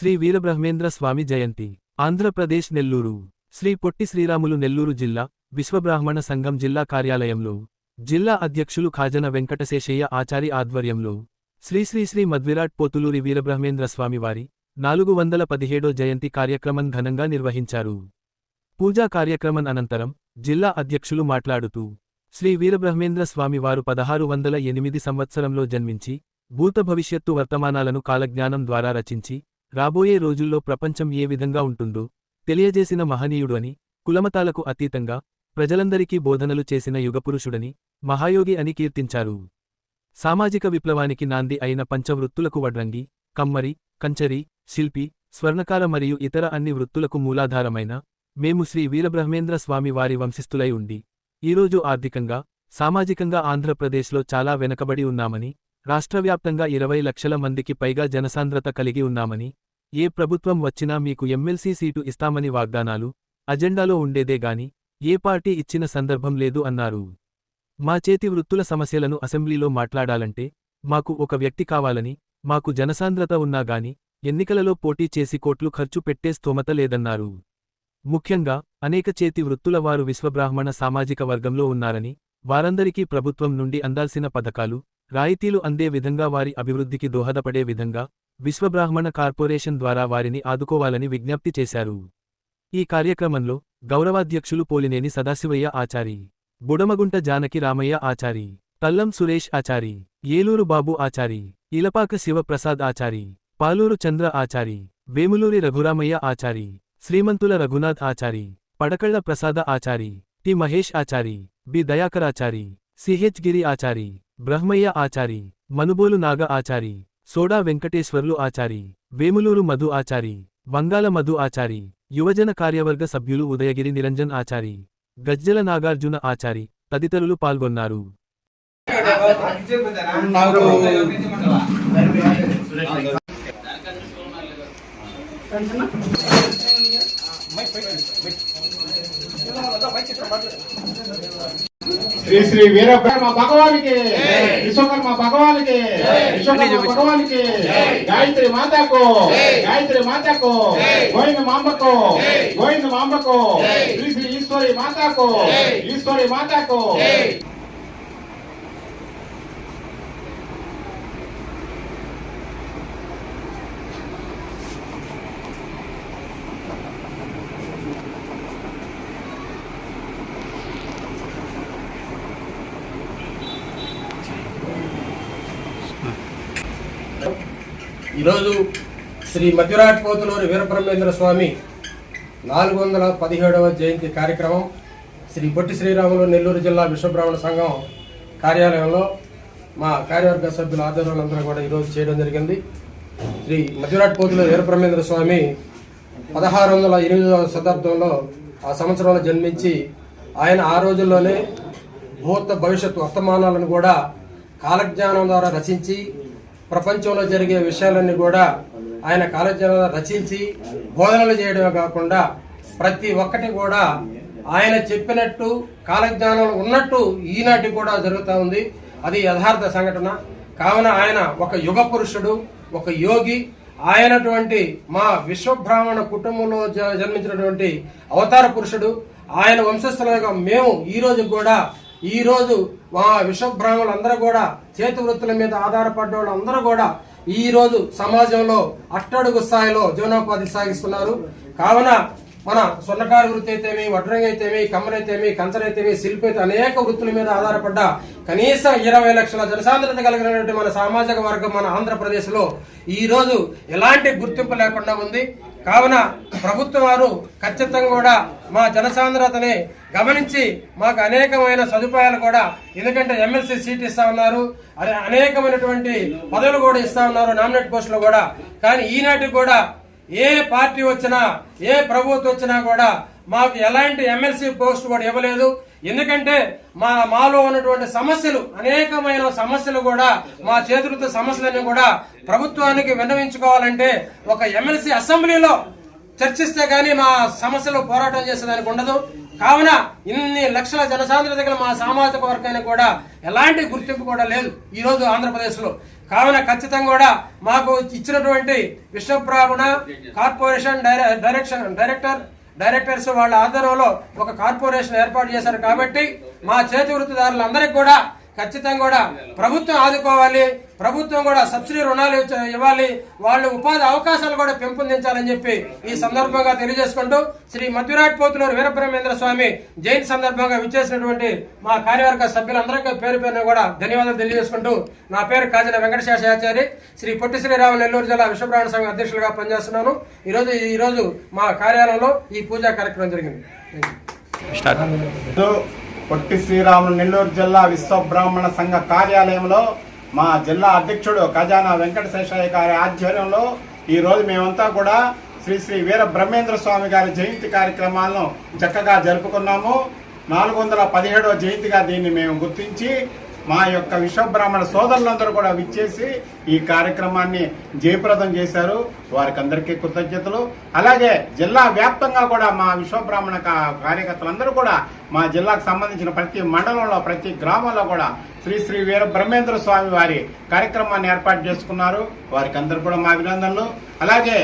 శ్రీ వీరబ్రహ్మేంద్ర స్వామి జయంతి. ఆంధ్రప్రదేశ్ నెల్లూరు. శ్రీ పొట్టి శ్రీరాములు నెల్లూరు జిల్లా విశ్వబ్రాహ్మణ సంఘం జిల్లా కార్యాలయంలో. జిల్లా అధ్యక్షులు ఖాజన వెంకటశేషయ్య ఆచారి ఆధ్వర్యంలో. శ్రీ శ్రీ శ్రీ మధ్విరాట్ పోతులూరి వీరబ్రహ్మేంద్ర స్వామివారి నాలుగు వందల పదిహేడో జయంతి కార్యక్రమం ఘనంగా నిర్వహించారు. పూజా కార్యక్రమం అనంతరం జిల్లా అధ్యక్షులు మాట్లాడుతూ శ్రీ వీరబ్రహ్మేంద్ర స్వామివారు పదహారు వందల ఎనిమిది సంవత్సరంలో జన్మించి భూత భవిష్యత్తు వర్తమానాలను కాలజ్ఞానం ద్వారా రచించి రాబోయే రోజుల్లో ప్రపంచం ఏ విధంగా ఉంటుందో తెలియజేసిన మహనీయుడు అని కులమతాలకు అతీతంగా ప్రజలందరికీ బోధనలు చేసిన యుగపురుషుడని మహాయోగి అని కీర్తించారు. సామాజిక విప్లవానికి నాంది అయిన పంచవృత్తులకు వడ్రంగి కమ్మరి కంచరి శిల్పి స్వర్ణకార మరియు ఇతర అన్ని వృత్తులకు మూలాధారమైన మేము శ్రీ వీరబ్రహ్మేంద్ర స్వామి వారి వంశస్థులై ఉండి ఈరోజు ఆర్థికంగా సామాజికంగా ఆంధ్రప్రదేశ్లో చాలా వెనకబడి ఉన్నామని రాష్ట్రవ్యాప్తంగా ఇరవై లక్షల మందికి పైగా జనసాంద్రత కలిగి ఉన్నామని ఏ ప్రభుత్వం వచ్చినా మీకు ఎమ్మెల్సీ సీటు ఇస్తామని వాగ్దానాలు అజెండాలో ఉండేదే గాని ఏ పార్టీ ఇచ్చిన సందర్భం లేదు అన్నారు. మా చేతి వృత్తుల సమస్యలను అసెంబ్లీలో మాట్లాడాలంటే మాకు ఒక వ్యక్తి కావాలని మాకు జనసాంద్రత ఉన్నా గాని ఎన్నికలలో పోటీ చేసి కోట్లు ఖర్చు పెట్టే స్తోమత లేదన్నారు. ముఖ్యంగా అనేక చేతి వృత్తుల వారు విశ్వబ్రాహ్మణ సామాజిక వర్గంలో ఉన్నారని వారందరికీ ప్రభుత్వం నుండి అందాల్సిన పథకాలు రాయితీలు అందే విధంగా వారి అభివృద్ధికి దోహదపడే విధంగా విశ్వబ్రాహ్మణ కార్పొరేషన్ ద్వారా వారిని ఆదుకోవాలని విజ్ఞప్తి చేశారు. ఈ కార్యక్రమంలో గౌరవాధ్యక్షులు పోలినేని సదాశివయ్య ఆచారి బుడమగుంట జానకి రామయ్య ఆచారి తల్లం సురేష్ ఆచారి ఏలూరు బాబు ఆచారి ఇలపాక శివప్రసాద్ ఆచారి పాలూరు చంద్ర Achari Vemuluri Raghuramayya Achari శ్రీమంతుల Raghunath Achari Padakalla Prasada Achari T Mahesh Achari B Dayakarachari CH Giri Achari Brahmaiah Achari Manubolu Naga Achari Soda Venkateswarlu Achari Vemuluru Madhu Achari Vangala Madhu Achari యువజన కార్యవర్గ సభ్యులు ఉదయగిరి నిరంజన్ ఆచారి గజ్జల నాగార్జున ఆచారి తదితరులు పాల్గొన్నారు. నాకు శ్రీ శ్రీ వీరబ్రహ్మ భగవానికి విశ్వకర్మ భగవానికి విశ్వకర్మ భగవానికి గాయత్రి మాతాకు గాయత్రి మాతాకు గోవింద మాంబకు గోవింద మాంబకు శ్రీ శ్రీ ఈశ్వరి మాతాకు ఈశ్వరి మాతాకు. ఈరోజు శ్రీ మధ్యరాట్ పోతులూరి వీరబ్రహ్మేంద్ర స్వామి నాలుగు వందల పదిహేడవ జయంతి కార్యక్రమం శ్రీ పొట్టి శ్రీరాములు నెల్లూరు జిల్లా విశ్వబ్రాహ్మణ సంఘం కార్యాలయంలో మా కార్యవర్గ సభ్యుల ఆధ్వర్యంలో కూడా ఈరోజు చేయడం జరిగింది. శ్రీ మధ్యరాట్ పోతులూరి వీరబ్రహ్మేంద్ర స్వామి పదహారు వందల ఎనిమిదవ శతాబ్దంలో ఆ సంవత్సరంలో జన్మించి ఆయన ఆ రోజుల్లోనే భూత భవిష్యత్తు వర్తమానాలను కూడా కాలజ్ఞానం ద్వారా రచించి ప్రపంచంలో జరిగే విషయాలన్నీ కూడా ఆయన కాలజ్ఞానం రచించి బోధనలు చేయడమే కాకుండా ప్రతి ఒక్కటి కూడా ఆయన చెప్పినట్టు కాలజ్ఞానంలో ఉన్నట్టు ఈనాటి కూడా జరుగుతూ ఉంది. అది యథార్థ సంఘటన. కావున ఆయన ఒక యుగ పురుషుడు ఒక యోగి. ఆయనటువంటి మా విశ్వబ్రాహ్మణ కుటుంబంలో జ- జన్మించినటువంటి అవతార పురుషుడు. ఆయన వంశస్థులుగా మేము ఈరోజు కూడా ఈరోజు రోజు మా విశ్వబ్రాహ్మణులందరూ కూడా చేతి వృత్తుల మీద ఆధారపడ్డ వాళ్ళందరూ కూడా ఈరోజు సమాజంలో అట్టడుగు స్థాయిలో జీవనోపాధి సాగిస్తున్నారు. కావున మన స్వర్ణకార వృత్తి అయితేమి వడ్రంగి అయితేమి కమ్మరైతేమి కంచరైతేమి శిల్పి అయితే అనేక వృత్తుల మీద ఆధారపడ్డ కనీసం ఇరవై లక్షల జనసాంద్రత కలిగినటువంటి మన సామాజిక వర్గం మన ఆంధ్రప్రదేశ్లో ఈ రోజు ఎలాంటి గుర్తింపు లేకుండా ఉంది? కావున ప్రభుత్వం వారు ఖచ్చితంగా కూడా మా జనసాంద్రతని గమనించి మాకు అనేకమైన సదుపాయాలు కూడా ఎందుకంటే ఎమ్మెల్సీ సీట్ ఇస్తా ఉన్నారు. అదే అనేకమైనటువంటి పదవులు కూడా ఇస్తా ఉన్నారు నామినేట్ పోస్టులు కూడా. కానీ ఈనాటికి కూడా ఏ పార్టీ వచ్చినా ఏ ప్రభుత్వం వచ్చినా కూడా మాకు ఎలాంటి ఎమ్మెల్సీ పోస్ట్ కూడా ఇవ్వలేదు. ఎందుకంటే మా మాలో ఉన్నటువంటి సమస్యలు అనేకమైన సమస్యలు కూడా మా చేతులతో సమస్యలన్నీ కూడా ప్రభుత్వానికి విన్నవించుకోవాలంటే ఒక ఎమ్మెల్సీ అసెంబ్లీలో చర్చిస్తే కానీ మా సమస్యలు పోరాటం చేసేదానికి ఉండదు. కావున ఇన్ని లక్షల జనసాంద్రత గల మా సామాజిక వర్గానికి కూడా ఎలాంటి గుర్తింపు కూడా లేదు ఈ రోజు ఆంధ్రప్రదేశ్లో. కావున ఖచ్చితంగా కూడా మాకు ఇచ్చినటువంటి విశ్వబ్రాహ్మణ కార్పొరేషన్ డైరె- డైరెక్షన్ డైరెక్టర్ డైరెక్టర్స్ వాళ్ళ ఆధ్వర్యంలో ఒక కార్పొరేషన్ ఏర్పాటు చేశారు కాబట్టి మా చేతి వృత్తిదారులందరికీ కూడా ఖచ్చితంగా కూడా ప్రభుత్వం ఆదుకోవాలి ప్రభుత్వం కూడా సబ్సిడీ రుణాలు ఇవ్వాలి వాళ్ళు ఉపాధి అవకాశాలు కూడా పెంపొందించాలని చెప్పి ఈ సందర్భంగా తెలియజేసుకుంటూ శ్రీ మధ్యరాట్ పోతులూరు వీరబ్రహ్మేంద్ర స్వామి జయంతి సందర్భంగా విచ్చేసినటువంటి మా కార్యవర్గ సభ్యులందరికీ పేరు పేరున కూడా ధన్యవాదాలు తెలియజేసుకుంటూ నా పేరు కాజన వెంకటశేషాచారి శ్రీ పొట్టి శ్రీరామ నెల్లూరు జిల్లా విశ్వబ్రాహ్మణ సంఘం అధ్యక్షులుగా పనిచేస్తున్నాను. ఈరోజు ఈరోజు మా కార్యాలయంలో ఈ పూజా కార్యక్రమం జరిగింది. పొట్టి శ్రీరాములు నెల్లూరు జిల్లా విశ్వబ్రాహ్మణ సంఘ కార్యాలయంలో మా జిల్లా అధ్యక్షుడు ఖజానా వెంకటశేషయ్య గారి ఆధ్వర్యంలో ఈరోజు మేమంతా కూడా శ్రీ శ్రీ వీర బ్రహ్మేంద్ర స్వామి గారి జయంతి కార్యక్రమాలను చక్కగా జరుపుకున్నాము. నాలుగు వందల పదిహేడవ జయంతిగా దీన్ని మేము గుర్తించి మా యొక్క విశ్వబ్రాహ్మణ సోదరులందరూ కూడా విచ్చేసి ఈ కార్యక్రమాన్ని జయప్రదం చేశారు. వారికి అందరికీ కృతజ్ఞతలు. అలాగే జిల్లా వ్యాప్తంగా కూడా మా విశ్వబ్రాహ్మణ కార్యకర్తలందరూ కూడా మా జిల్లాకు సంబంధించిన ప్రతి మండలంలో ప్రతి గ్రామంలో కూడా శ్రీ శ్రీ వీర బ్రహ్మేంద్ర స్వామి వారి కార్యక్రమాన్ని ఏర్పాటు చేసుకున్నారు. వారికి అందరూ కూడా మా అభినందనలు. అలాగే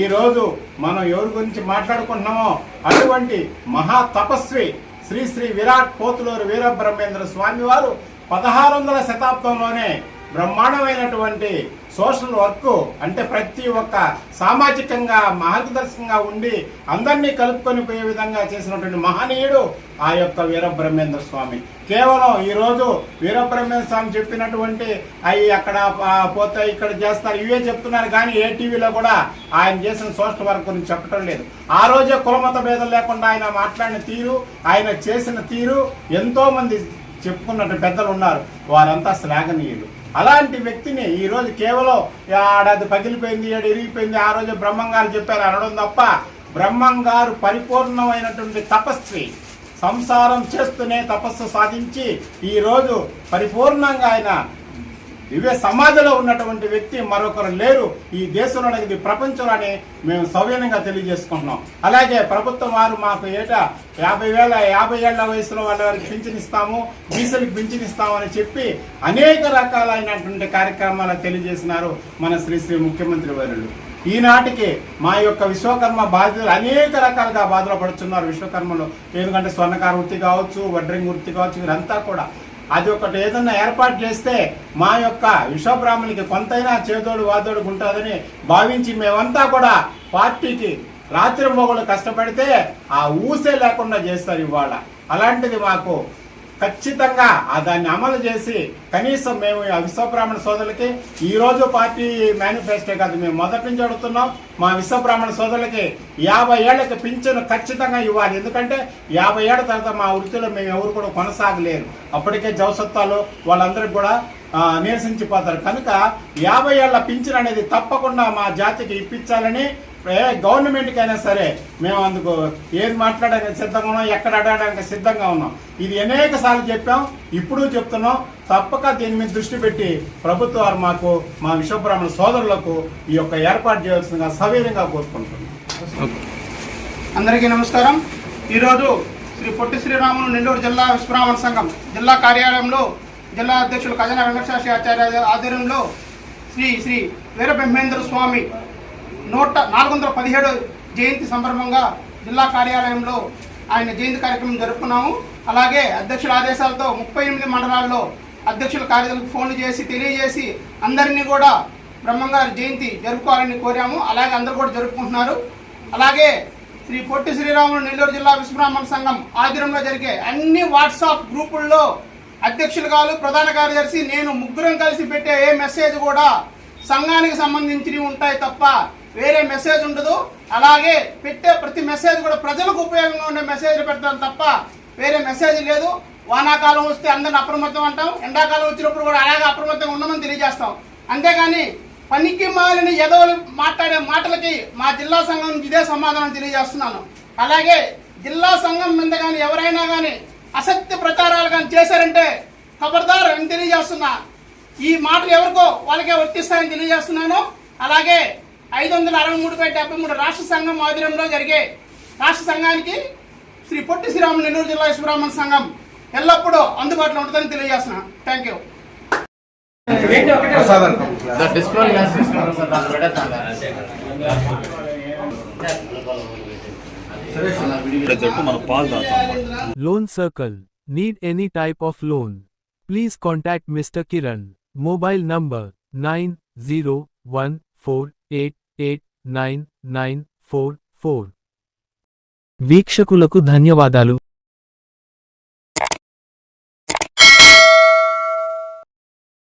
ఈరోజు మనం ఎవరి గురించి మాట్లాడుకుంటున్నామో అటువంటి మహా తపస్వి శ్రీ శ్రీ విరాట్ పోతులూరు వీరబ్రహ్మేంద్ర స్వామి వారు పదహారు వందల శతాబ్దంలోనే బ్రహ్మాండమైనటువంటి సోషల్ వర్క్ అంటే ప్రతి ఒక్క సామాజికంగా మార్గదర్శకంగా ఉండి అందరినీ కలుపుకొని పోయే విధంగా చేసినటువంటి మహనీయుడు ఆ యొక్క వీరబ్రహ్మేంద్ర స్వామి. కేవలం ఈరోజు వీరబ్రహ్మేంద్ర స్వామి చెప్పినటువంటి అవి అక్కడ పోతే ఇక్కడ చేస్తారు ఇవే చెప్తున్నారు కానీ ఏ టీవీలో కూడా ఆయన చేసిన సోషల్ వర్క్ గురించి చెప్పడం లేదు. ఆ రోజే కులమత భేదం లేకుండా ఆయన మాట్లాడిన తీరు ఆయన చేసిన తీరు ఎంతోమంది చెప్పుకున్నట్టు పెద్దలు ఉన్నారు. వారంతా శ్లాఘనీయులు. అలాంటి వ్యక్తిని ఈరోజు కేవలం ఆడది పగిలిపోయింది ఏడు ఇరిగిపోయింది ఆ రోజు బ్రహ్మంగారు చెప్పారు అనడం తప్ప బ్రహ్మంగారు పరిపూర్ణమైనటువంటి తపస్వి. సంసారం చేస్తూనే తపస్సు సాధించి ఈరోజు పరిపూర్ణంగా ఆయన దివ్య సమాజంలో ఉన్నటువంటి వ్యక్తి మరొకరు లేరు. ఈ దేశంలో ఇది ప్రపంచంలోని మేము సౌజన్యంగా తెలియజేసుకుంటున్నాం. అలాగే ప్రభుత్వం వారు మాకు ఏటా యాభై వేల యాభై ఏళ్ళ వయసులో వాళ్ళ వారికి పింఛన్ ఇస్తాము బీసీలకు పింఛన్ ఇస్తామని చెప్పి అనేక రకాలైనటువంటి కార్యక్రమాలు తెలియజేసినారు మన శ్రీ శ్రీ ముఖ్యమంత్రి వర్యులు ఈనాటికి మా యొక్క విశ్వకర్మ బాధ్యతలు అనేక రకాలుగా బాధలు పడుతున్నారు విశ్వకర్మలో. ఎందుకంటే స్వర్ణకార వృత్తి కావచ్చు వడ్రింగ్ వృత్తి కావచ్చు వీరంతా కూడా అది ఒకటి ఏదన్నా ఏర్పాటు చేస్తే మా యొక్క విశ్వబ్రాహ్మణులకి కొంతైనా చేదోడు వాదోడు ఉంటుందని భావించి మేమంతా కూడా పార్టీకి రాత్రి మొగలు కష్టపడితే ఆ ఊసే లేకుండా చేస్తారు ఇవాళ. అలాంటిది మాకు ఖచ్చితంగా ఆ దాన్ని అమలు చేసి కనీసం మేము ఆ విశ్వబ్రాహ్మణ సోదరులకి ఈ రోజు పార్టీ మేనిఫెస్టో కాదు మేము మొదటి నుంచి అడుగుతున్నాం మా విశ్వబ్రాహ్మణ సోదరులకి యాభై ఏళ్ళకి పింఛను ఖచ్చితంగా ఇవ్వాలి. ఎందుకంటే యాభై ఏళ్ళ తర్వాత మా వృత్తిలో మేము ఎవరు కూడా కొనసాగలేరు. అప్పటికే జవసత్వాలు వాళ్ళందరికీ కూడా నిరసించిపోతారు. కనుక యాభై ఏళ్ళ పింఛన్ అనేది తప్పకుండా మా జాతికి ఇప్పించాలని ఏ గవర్నమెంట్కి అయినా సరే మేము అందుకు ఏది మాట్లాడడానికి సిద్ధంగా ఉన్నాం ఎక్కడ అడగడానికి సిద్ధంగా ఉన్నాం. ఇది అనేక సార్లు చెప్పాం ఇప్పుడు చెప్తున్నాం. తప్పక దీని మీద దృష్టి పెట్టి ప్రభుత్వ వారు మాకు మా విశ్వబ్రాహ్మణ సోదరులకు ఈ యొక్క ఏర్పాటు చేయాల్సిందిగా సవీరంగా కోరుకుంటున్నాం. అందరికీ నమస్కారం. ఈరోజు శ్రీ పొట్టి శ్రీరాములు నెల్లూరు జిల్లా విశ్వబ్రాహ్మణ సంఘం జిల్లా కార్యాలయంలో జిల్లా అధ్యక్షులు ఖజానా వెంకటశాస్త్రి ఆచార్య ఆధ్వర్యంలో శ్రీ శ్రీ వీరబ్రహ్మేంద్ర స్వామి నూట నాలుగు వందల పదిహేడు జయంతి సందర్భంగా జిల్లా కార్యాలయంలో ఆయన జయంతి కార్యక్రమం జరుపుకున్నాము. అలాగే అధ్యక్షుల ఆదేశాలతో ముప్పై ఎనిమిది మండలాల్లో అధ్యక్షుల కార్యదర్శులకు ఫోన్లు చేసి తెలియజేసి అందరినీ కూడా బ్రహ్మంగారి జయంతి జరుపుకోవాలని కోరాము. అలాగే అందరూ కూడా జరుపుకుంటున్నారు. అలాగే శ్రీ పొట్టి శ్రీరాములు నెల్లూరు జిల్లా విశ్వబ్రాహ్మణ సంఘం ఆధ్వర్యంలో జరిగే అన్ని వాట్సాప్ గ్రూపుల్లో అధ్యక్షులు కాదు ప్రధాన కార్యదర్శి నేను ముగ్గురం కలిసి పెట్టే ఏ మెసేజ్ కూడా సంఘానికి సంబంధించినవి ఉంటాయి తప్ప వేరే మెసేజ్ ఉండదు. అలాగే పెట్టే ప్రతి మెసేజ్ కూడా ప్రజలకు ఉపయోగంగా ఉండే మెసేజ్లు పెడతాం తప్ప వేరే మెసేజ్ లేదు. వానాకాలం వస్తే అందరిని అప్రమత్తం అంటాం. ఎండాకాలం వచ్చినప్పుడు కూడా అలాగే అప్రమత్తంగా ఉండమని తెలియజేస్తాం. అంతేగాని పనికి మాలిన ఎదవలు మాట్లాడే మాటలకి మా జిల్లా సంఘం నుంచి ఇదే సమాధానం తెలియజేస్తున్నాను. అలాగే జిల్లా సంఘం మీద కానీ ఎవరైనా కానీ అసత్య ప్రచారాలు కానీ చేశారంటే ఖబర్దార్ అని తెలియజేస్తున్నా. ఈ మాటలు ఎవరికో వాళ్ళకే వర్తిస్తాయని తెలియజేస్తున్నాను. అలాగే ఐదు వందల అరవై మూడు బై డెబ్బై మూడు రాష్ట్ర సంఘం ఆధ్వర్యంలో జరిగే రాష్ట్ర సంఘానికి శ్రీ పొట్టి శ్రీరాములు నెల్లూరు జిల్లా విశ్వబ్రాహ్మణ సంఘం ఎల్లప్పుడూ అందుబాటులో ఉంటుందని తెలియజేస్తున్నా thank you Loan Circle. Need any type of loan? Please contact Mr. Kiran. Mobile number eight eight nine nine four four. వీక్షకులకు ధన్యవాదాలు.